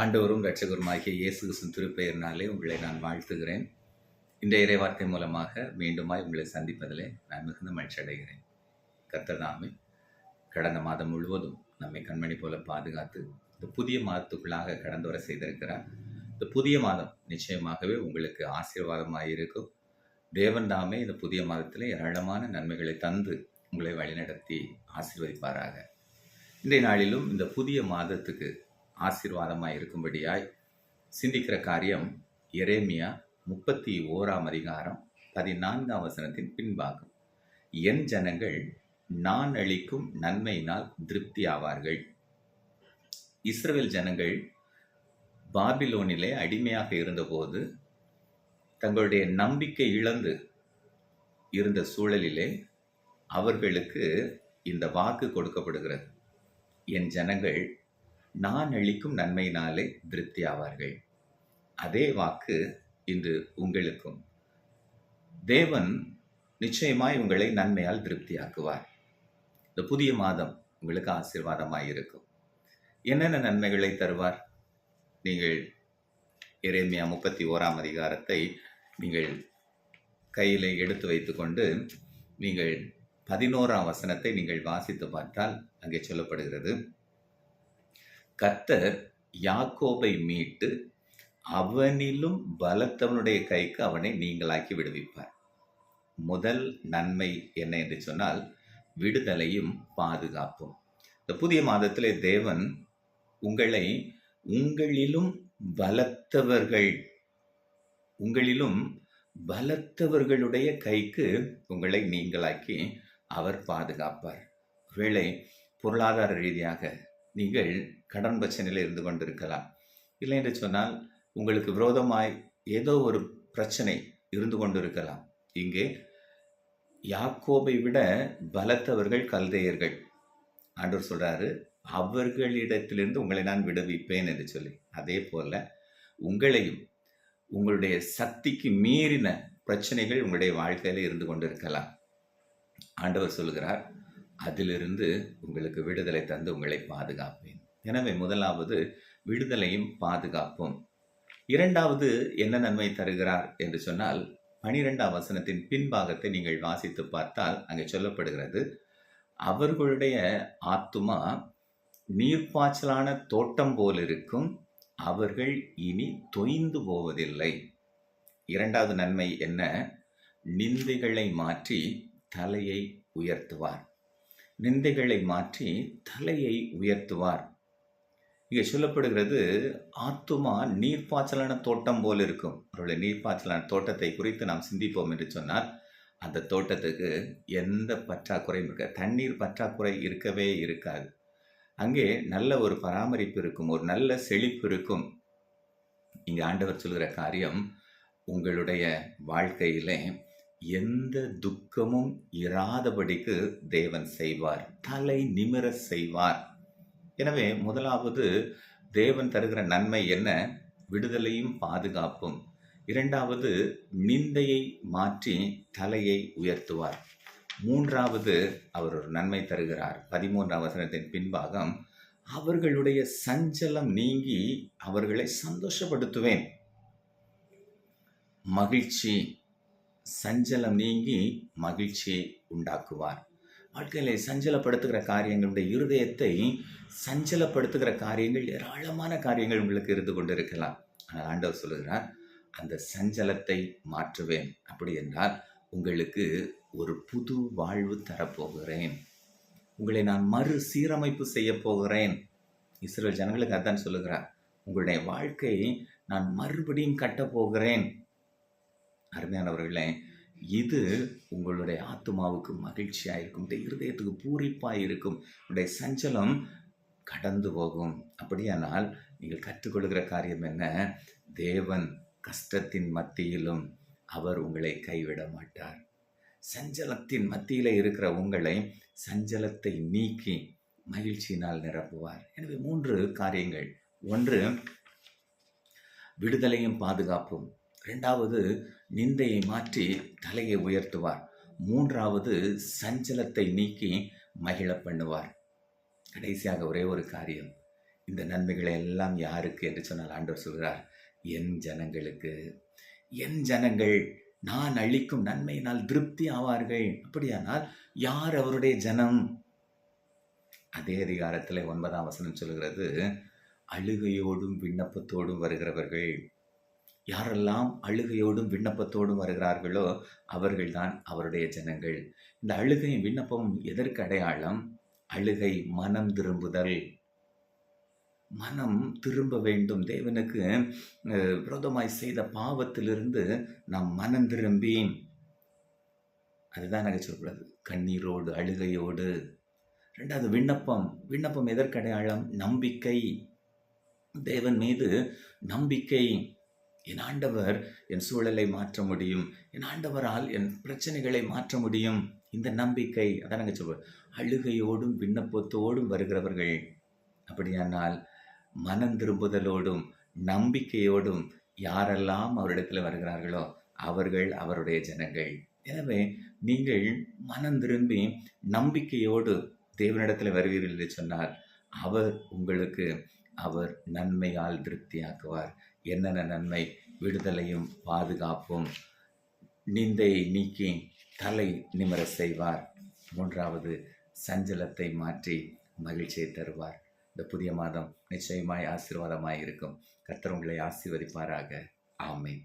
ஆண்டவரும் இரட்சகருமாகிய இயேசு கிறிஸ்துவின் உங்களை நான் வாழ்த்துகிறேன். இந்த இறைவார்த்தை மூலமாக மீண்டுமாய் உங்களை சந்திப்பதிலே நான் மிகுந்த மகிழ்ச்சி அடைகிறேன். கர்த்தர் நாமே கடந்த மாதம் முழுவதும் நம்மை கண்மணி போல பாதுகாத்து இந்த புதிய மாதத்துக்குள்ளாக கடந்து வர செய்திருக்கிறார். இந்த புதிய மாதம் நிச்சயமாகவே உங்களுக்கு ஆசீர்வாதமாக இருக்கும். தேவன் தாமே இந்த புதிய மாதத்தில் ஏராளமான நன்மைகளை தந்து உங்களை வழிநடத்தி ஆசீர்வதிப்பாராக. இன்றைய நாளிலும் இந்த புதிய மாதத்துக்கு ஆசீர்வாதமாக இருக்கும்படியாய் சிந்திக்கிற காரியம் எரேமியா முப்பத்தி ஓராம் அதிகாரம் பதினான்காம் வசனத்தின் பின்பாகம். என் ஜனங்கள் நான் அளிக்கும் நன்மையினால் திருப்தி ஆவார்கள். இஸ்ரேல் ஜனங்கள் பாபிலோனிலே அடிமையாக இருந்தபோது தங்களுடைய நம்பிக்கை இழந்து இருந்த சூழலிலே அவர்களுக்கு இந்த வாக்கு கொடுக்கப்படுகிறது. என் ஜனங்கள் நான் அளிக்கும் நன்மையினாலே திருப்தி ஆவார்கள். அதே வாக்கு இன்று உங்களுக்கும். தேவன் நிச்சயமாய் உங்களை நன்மையால் திருப்தியாக்குவார். இந்த புதிய மாதம் உங்களுக்கு ஆசீர்வாதமாக இருக்கும் என்னென்ன நன்மைகளை தருவார்? நீங்கள் இறைமையா முப்பத்தி ஓராம் அதிகாரத்தை நீங்கள் கையில் எடுத்து வைத்துக்கொண்டு நீங்கள் பதினோராம் வசனத்தை நீங்கள் வாசித்து பார்த்தால் அங்கே சொல்லப்படுகிறது. கர்த்தர் யாக்கோபை மீட்டு அவனிலும் பலத்தவனுடைய கைக்கு அவனை நீங்களாக்கி விடுவிப்பார். முதல் நன்மை என்ன என்று சொன்னால் விடுதலையும் பாதுகாப்பும். இந்த புதிய மாதத்திலே தேவன் உங்களை உங்களிலும் பலத்தவர்கள் உங்களிலும் பலத்தவர்களுடைய கைக்கு உங்களை நீங்களாக்கி அவர் பாதுகாப்பார். வேளை பொருளாதார ரீதியாக நீங்கள் கடன் பிரச்சனையில் இருந்து கொண்டிருக்கலாம். இல்லை என்று சொன்னால் உங்களுக்கு விரோதமாய் ஏதோ ஒரு பிரச்சனை இருந்து கொண்டிருக்கலாம். இங்கே யாக்கோபை விட பலத்தவர்கள் கல்தையர்கள். ஆண்டவர் சொல்கிறாரு அவர்களிடத்திலிருந்து உங்களை நான் விடுவிப்பேன் என்று சொல்லி. அதே போல் உங்களையும் உங்களுடைய சக்திக்கு மீறின பிரச்சனைகள் உங்களுடைய வாழ்க்கையில் இருந்து கொண்டிருக்கலாம். ஆண்டவர் சொல்கிறார் அதிலிருந்து உங்களுக்கு விடுதலை தந்து உங்களை பாதுகாப்பேன். எனவே முதலாவது விடுதலையும் பாதுகாப்பும். இரண்டாவது என்ன நன்மை தருகிறார் என்று சொன்னால் பனிரெண்டாம் வசனத்தின் பின்பாகத்தை நீங்கள் வாசித்து பார்த்தால் அங்கே சொல்லப்படுகிறது அவர்களுடைய ஆத்துமா நீர்ப்பாய்ச்சலான தோட்டம் போல் இருக்கும் அவர்கள் இனி தொய்ந்து போவதில்லை. இரண்டாவது நன்மை என்ன? நிந்தைகளை மாற்றி தலையை உயர்த்துவார். நிந்தைகளை மாற்றி தலையை உயர்த்துவார். இங்கே சொல்லப்படுகிறது ஆத்துமா நீர்ப்பாய்ச்சலான தோட்டம் போல் இருக்கும். அவருடைய நீர்ப்பாய்ச்சலான தோட்டத்தை குறித்து நாம் சிந்திப்போம் என்று சொன்னால் அந்த தோட்டத்துக்கு எந்த பற்றாக்குறையும் இருக்க தண்ணீர் பற்றாக்குறை இருக்கவே இருக்காது. அங்கே நல்ல ஒரு பராமரிப்பு இருக்கும் ஒரு நல்ல செழிப்பு இருக்கும். இங்கே ஆண்டவர் சொல்கிற காரியம் உங்களுடைய வாழ்க்கையிலே எந்த துக்கமும் இராதபடிக்கு தேவன் செய்வார். தலை நிமிர செய்வார். எனவே முதலாவது தேவன் தருகிற நன்மை என்ன? விடுதலையும் பாதுகாப்பும். இரண்டாவது நிந்தையை மாற்றி தலையை உயர்த்துவார். மூன்றாவது அவர் ஒரு நன்மை தருகிறார். பதிமூன்றாம் வசனத்தின் பின்பாகம் அவர்களுடைய சஞ்சலம் நீங்கி அவர்களை சந்தோஷப்படுத்துவேன். மகிழ்ச்சி சஞ்சலம் நீங்கி மகிழ்ச்சியை உண்டாக்குவார். வாழ்க்கையில சஞ்சலப்படுத்துகிற காரியங்களுடைய இருதயத்தை சஞ்சலப்படுத்துகிற காரியங்கள் ஏராளமான காரியங்கள் உங்களுக்கு இருந்து கொண்டிருக்கலாம். ஆனால் ஆண்டவர் சொல்லுகிறார் அந்த சஞ்சலத்தை மாற்றுவேன். அப்படி என்றால் உங்களுக்கு ஒரு புது வாழ்வு தரப்போகிறேன். உங்களை நான் மறு சீரமைப்பு செய்ய போகிறேன். இஸ்ரேல் ஜனங்களுக்கு அதான் சொல்லுகிறார் உங்களுடைய வாழ்க்கையை நான் மறுபடியும் கட்டப்போகிறேன் அருமையானவர்களே இது உங்களுடைய ஆத்மாவுக்கு மகிழ்ச்சியாக இருக்கும் இந்த இருதயத்துக்கு பூரிப்பாக இருக்கும் உங்களுடைய சஞ்சலம் கடந்து போகும். அப்படியானால் நீங்கள் கற்றுக்கொள்கிற காரியம் என்ன? தேவன் கஷ்டத்தின் மத்தியிலும் அவர் உங்களை கைவிட மாட்டார். சஞ்சலத்தின் மத்தியில் இருக்கிற உங்களை சஞ்சலத்தை நீக்கி மகிழ்ச்சியினால் நிரப்புவார். எனவே மூன்று காரியங்கள். ஒன்று விடுதலையும் பாதுகாப்பும். ரெண்டாவது நிந்தையை மாற்றி தலையை உயர்த்துவார். மூன்றாவது சஞ்சலத்தை நீக்கி மகிழ பண்ணுவார். கடைசியாக ஒரே ஒரு காரியம். இந்த நன்மைகளை எல்லாம் யாருக்கு என்று சொன்னால் ஆண்டவர் சொல்கிறார் என் ஜனங்களுக்கு. என் ஜனங்கள் நான் அளிக்கும் நன்மையினால் திருப்தி ஆவார்கள். அப்படியானால் யார் அவருடைய ஜனம்? அதே அதிகாரத்தில் ஒன்பதாம் வசனம் சொல்கிறது அழுகையோடும் விண்ணப்பத்தோடும் வருகிறவர்கள். யாரெல்லாம் அழுகையோடும் விண்ணப்பத்தோடும் வருகிறார்களோ அவர்கள்தான் அவருடைய ஜனங்கள். இந்த அழுகையும் விண்ணப்பமும் எதற்கு அடையாளம்? அழுகை மனம் திரும்புதல். மனம் திரும்ப வேண்டும். தேவனுக்கு விரோதமாய் செய்த பாவத்திலிருந்து நாம் மனம் திரும்பி அதுதான் நகை சொல்லக்கூடாது கண்ணீரோடு அழுகையோடு. ரெண்டாவது விண்ணப்பம். விண்ணப்பம் எதற்கடையாளம் நம்பிக்கை. தேவன் மீது நம்பிக்கை. என் ஆண்டவர் என் சூழலை மாற்ற முடியும். என் ஆண்டவரால் என் பிரச்சனைகளை மாற்ற முடியும். இந்த நம்பிக்கை அதான் நாங்கள் சொல்வோம் அழுகையோடும் விண்ணப்பத்தோடும் வருகிறவர்கள். அப்படியானால் மனம் திரும்புதலோடும் நம்பிக்கையோடும் யாரெல்லாம் அவரிடத்தில் வருகிறார்களோ அவர்கள் அவருடைய ஜனங்கள். எனவே நீங்கள் மனம் திரும்பி நம்பிக்கையோடு தேவனிடத்தில் வருவீர்கள் என்று சொன்னால் அவர் உங்களுக்கு அவர் நன்மையால் திருப்தியாக்குவார். என்னென்ன நன்மை விடுதலையும் பாதுகாப்பும் நீந்தையை நீக்கி தலை நிமிர செய்வார். மூன்றாவது சஞ்சலத்தை மாற்றி மகிழ்ச்சியை தருவார். இந்த புதிய மாதம் நிச்சயமாய் ஆசீர்வாதமாய் இருக்கும். கர்த்தர் உங்களை ஆசீர்வதிப்பாராக. ஆமேன்.